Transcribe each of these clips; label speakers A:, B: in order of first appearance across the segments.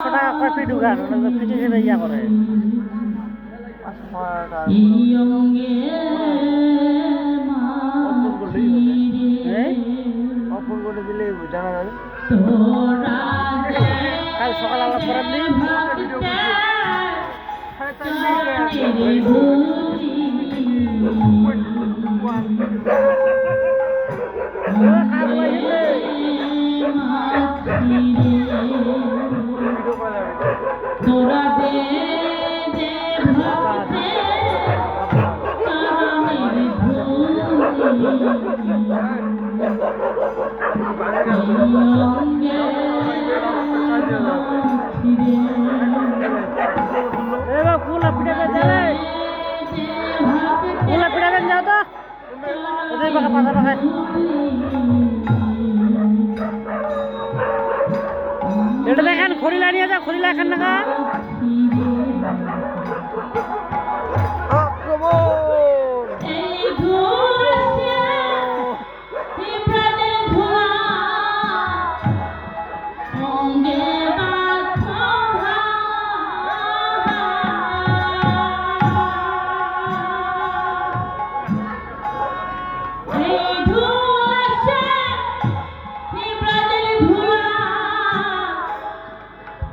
A: টাকা কয় ফিট ঢুকান ওটা ফিটে হিসেবে ইয়া করে।
B: দিলে জানা যাবে
A: কাল সকাল আলাপ করার দিন
B: ভিডিও
C: তোরা দে দে ধুলি
A: এবার ফুলা পিঠা যাবে ফুলা পিঠা যাও তো। ওদের খড়িলা নিয়ে যা খরিলা এখান টাকা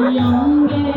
C: 永远